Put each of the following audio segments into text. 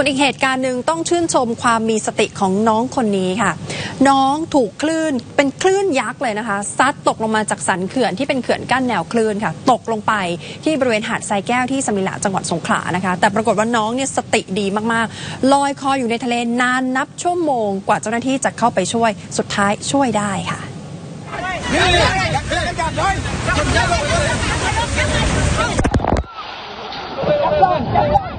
ส่วนอีกเหตุการณ์หนึ่งต้องชื่นชมความมีสติของน้องคนนี้ค่ะ น้องถูกคลื่นเป็นคลื่นยักษ์เลยนะคะซัดตกลงมาจากสันเขื่อนที่เป็นเขื่อนกั้นแนวคลื่นค่ะ ตกลงไปที่บริเวณหาดทรายแก้วที่สมิลาจังหวัดสงขลานะคะ แต่ปรากฏว่าน้องเนี่ยสติดีมากๆลอยคออยู่ในทะเลนานนับชั่วโมง กว่าเจ้าหน้าที่จะเข้าไปช่วยสุดท้ายช่วยได้ค่ะ พวกเอวพวกเอวพวกเอวพวกเอว อะ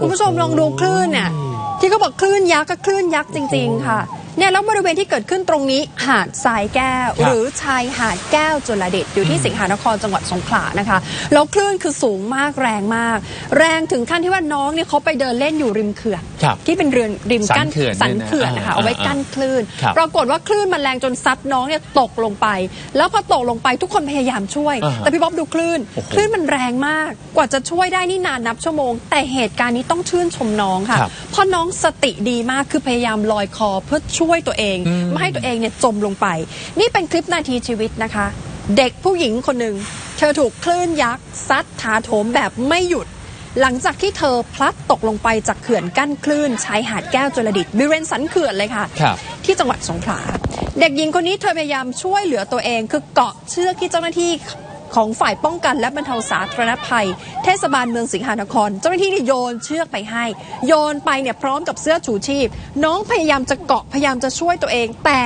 คุณผู้ชมลองดูคลื่นเนี่ย ที่เขาบอกคลื่นยักษ์ก็คลื่นยักษ์จริง ๆ ค่ะ เนี่ยแล้วบริเวณที่เกิดขึ้นตรงนี้หาดทรายแก้วครับหรือชายหาดแก้วจุลเดชอยู่ที่สิงหานครจังหวัดสงขลานะคะแล้วคลื่นคือสูงมากแรงมาก แรงถึงขั้นที่ว่าน้องเนี่ยเขาไปเดินเล่นอยู่ริมเขื่อนครับที่เป็นเรือนริมกั้นสันเขื่อนสันเนี่ยนะเขื่อนนะคะอ่าเอาไว้กั้นคลื่นครับปรากฏว่าคลื่นมันแรงจนซัดน้องเนี่ยตกลงไป แล้วพอตกลงไปทุกคนพยายามช่วยอ่าฮะแต่พี่บ๊อบดูคลื่นโอ้โหคลื่นมันแรงมากกว่าจะช่วยได้นี่นานนับชั่วโมง แต่เหตุการณ์นี้ต้องชื่นชมน้องค่ะครับเพราะน้องสติดีมากคือพยายามลอยคอเพื่อช่วยตัวเองอืมไม่ให้ตัวเองเนี่ยจมลงไป นี่เป็นคลิปนาทีชีวิตนะคะ เด็กผู้หญิงคนหนึ่งเธอถูกคลื่นยักษ์ซัดถาโถมแบบไม่หยุด หลังจากที่เธอพลัดตกลงไปจากเขื่อนกั้นคลื่นชายหาดแก้วจุลดิตบริเวณสันเขื่อนเลยค่ะครับที่จังหวัดสงขลาเด็กหญิงคนนี้เธอพยายามช่วยเหลือตัวเอง คือเกาะเชือกที่เจ้าหน้าที่ ของฝ่ายป้องกันและบรรเทาสาธารณภัย เทศบาลเมืองสิงหานคร เจ้าหน้าที่เนี่ยโยนเชือกไปให้ โยนไปเนี่ยพร้อมกับเสื้อชูชีพ น้องพยายามจะเกาะพยายามจะช่วยตัวเอง แต่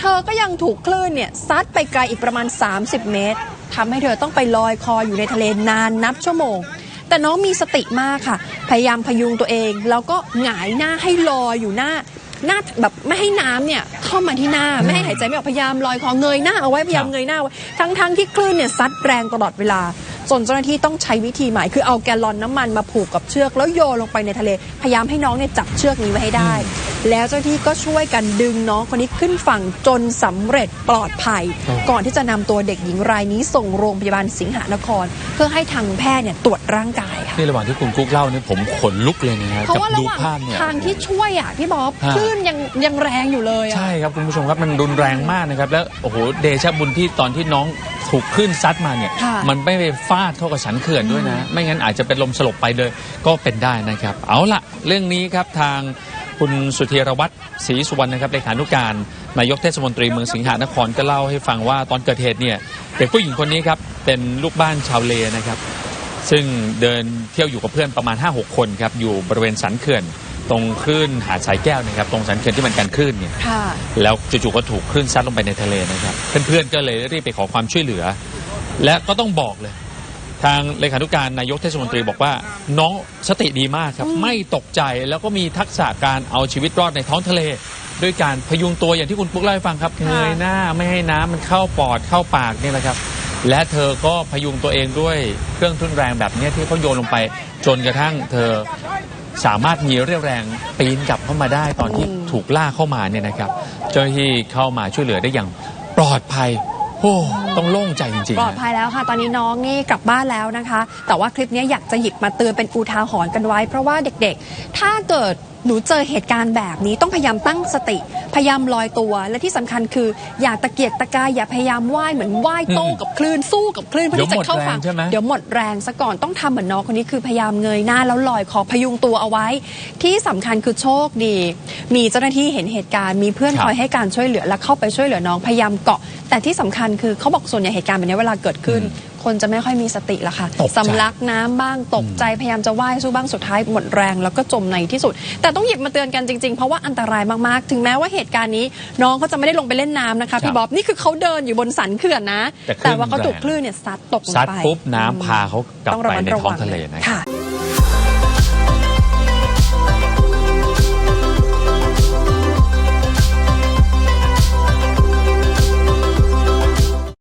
เธอก็ยังถูกคลื่นเนี่ยซัดไปไกลอีกประมาณ 30 เมตรทำให้เธอต้องไปลอยคออยู่ในทะเลนานนับชั่วโมง แต่น้องมีสติมากค่ะ พยายามพยุงตัวเอง แล้วก็หงายหน้าให้ลอยอยู่หน้า หน้าแบบไม่ให้น้ำเนี่ยเข้ามาที่หน้าไม่ให้หายใจไม่ออกพยายามลอยคอเงยหน้าเอาไว้พยายามครับเงยหน้าไว้ทั้งทั้งที่คลื่นเนี่ยซัดแรงตลอดเวลา จนเจ้าหน้าที่ต้องใช้วิธีใหม่ คือเอาแกลลอนน้ำมันมาผูกกับเชือก แล้วโยนลงไปในทะเล พยายามให้น้องเนี่ยจับเชือกนี้ไว้ให้ได้ แล้วเจ้าหน้าที่ก็ช่วยกันดึงน้องคนนี้ขึ้นฝั่งจนสำเร็จปลอดภัย ก่อนที่จะนำตัวเด็กหญิงรายนี้ส่งโรงพยาบาลสิงหานคร เพื่อให้ทางแพทย์เนี่ยตรวจร่างกายค่ะนี่ระหว่างที่คุณกุ๊กเล่าเนี่ยผมขนลุกเลยนะฮะเพราะกับว่าระดูหว่างภาพเนี่ยทางที่ช่วยอะพี่บ๊อบฮะคลื่นยังยังแรงอยู่เลยอะใช่ครับคุณผู้ชมครับมันรุนแรงมากนะครับแล้วโอ้โหเดชะบุญที่ตอนที่น้องถูกคลื่นซัดมาเนี่ยค่ะมันไม่ไปฟาดเข้ากับสันเขื่อนด้วยนะ ไม่งั้นอาจจะเป็นลมสลบไปเลยก็เป็นได้นะครับ เอาละเรื่องนี้ครับทางคุณสุธีรวัตรศรีสุวรรณนะครับเลขานุการนายกเทศมนตรีเมืองสิงหานครก็เล่าให้ฟังว่าตอนเกิดเหตุเนี่ยเด็กผู้หญิงคนนี้ครับเป็นลูกบ้านชาวเลนะครับ ซึ่งเดินเที่ยวอยู่กับเพื่อนประมาณ 5-6 คนครับอยู่บริเวณสันเขื่อนตรงคลื่นหาดสายแก้วนะครับตรงสันเขื่อนที่มันกันคลื่นเนี่ยค่ะแล้วจู่ๆก็ถูกคลื่นซัดลงไปในทะเลนะครับ เพื่อนๆก็เลยรีบไปขอความช่วยเหลือ และก็ต้องบอกเลย ทางเลขานุการนายกเทศมนตรีบอกว่า น้องสติดีมากครับ ไม่ตกใจแล้วก็มีทักษะการเอาชีวิตรอดในท้องทะเล ด้วยการพยุงตัวอย่างที่คุณปุ๊กเล่าให้ฟังครับค่ะเงยหน้าไม่ให้น้ำมันเข้าปอดเข้าปากนี่แหละครับ และเธอก็พยุงตัวเองด้วยเครื่องทุนแรงแบบเนี้ยที่เขาโยนลงไป จนกระทั่งเธอสามารถมีเรี่ยวแรงปีนกลับเข้ามาได้ตอนที่อืมถูกล่ากเข้ามาเนี่ยนะครับ เจ้าหน้าที่เข้ามาช่วยเหลือได้อย่างปลอดภัย โอ้ต้องโล่งใจจริงปลอดภัยแล้วค่ะ ตอนนี้น้องนี่กลับบ้านแล้วนะคะ แต่ว่าคลิปนี้อยากจะหยิบมาเตือนเป็นอุทาหรณ์กันไว้ เพราะว่าเด็กๆ ถ้าเกิด หนูเจอเหตุการณ์แบบนี้ต้องพยายามตั้งสติ พยายามลอยตัว และที่สำคัญคืออย่าตะเกียกตะกายอย่าพยายามว่ายเหมือนว่ายโต้อืมกับคลื่นสู้กับคลื่นเพื่อที่จะเข้าฝั่งเดี๋ยวหมดแรงใช่ไหมเดี๋ยวหมดแรงซะก่อนต้องทำเหมือนน้องคนนี้คือพยายามเงยหน้าแล้วลอยคอพยุงตัวเอาไว้ ที่สำคัญคือโชคดี มีเจ้าหน้าที่เห็นเหตุการณ์มีเพื่อนครับคอยให้การช่วยเหลือและเข้าไปช่วยเหลือน้องพยายามเกาะ แต่ที่สำคัญคือเขาบอกส่วนใหญ่เหตุการณ์แบบนี้เวลาเกิดขึ้น คนจะไม่ค่อยมีสติละค่ะตกใจ สำลักน้ำบ้างตกใจพยายามจะว่ายสู้บ้างสุดท้ายหมดแรง แล้วก็จมในที่สุด แต่ต้องหยิบมาเตือนกันจริงๆ เพราะว่าอันตรายมากๆ ถึงแม้ว่าเหตุการณ์นี้ น้องเขาจะไม่ได้ลงไปเล่นน้ำนะคะพี่บ๊อบนี่คือเขาเดินอยู่บนสันเขื่อนนะ แต่คลื่นว่าเขาถูกแรง คลื่นเนี่ยซัดตกลงซัดไปปุ๊บน้ำพาเขากลับต้องระไปมัดในระท้อวังงทะเลนะครับค่ะ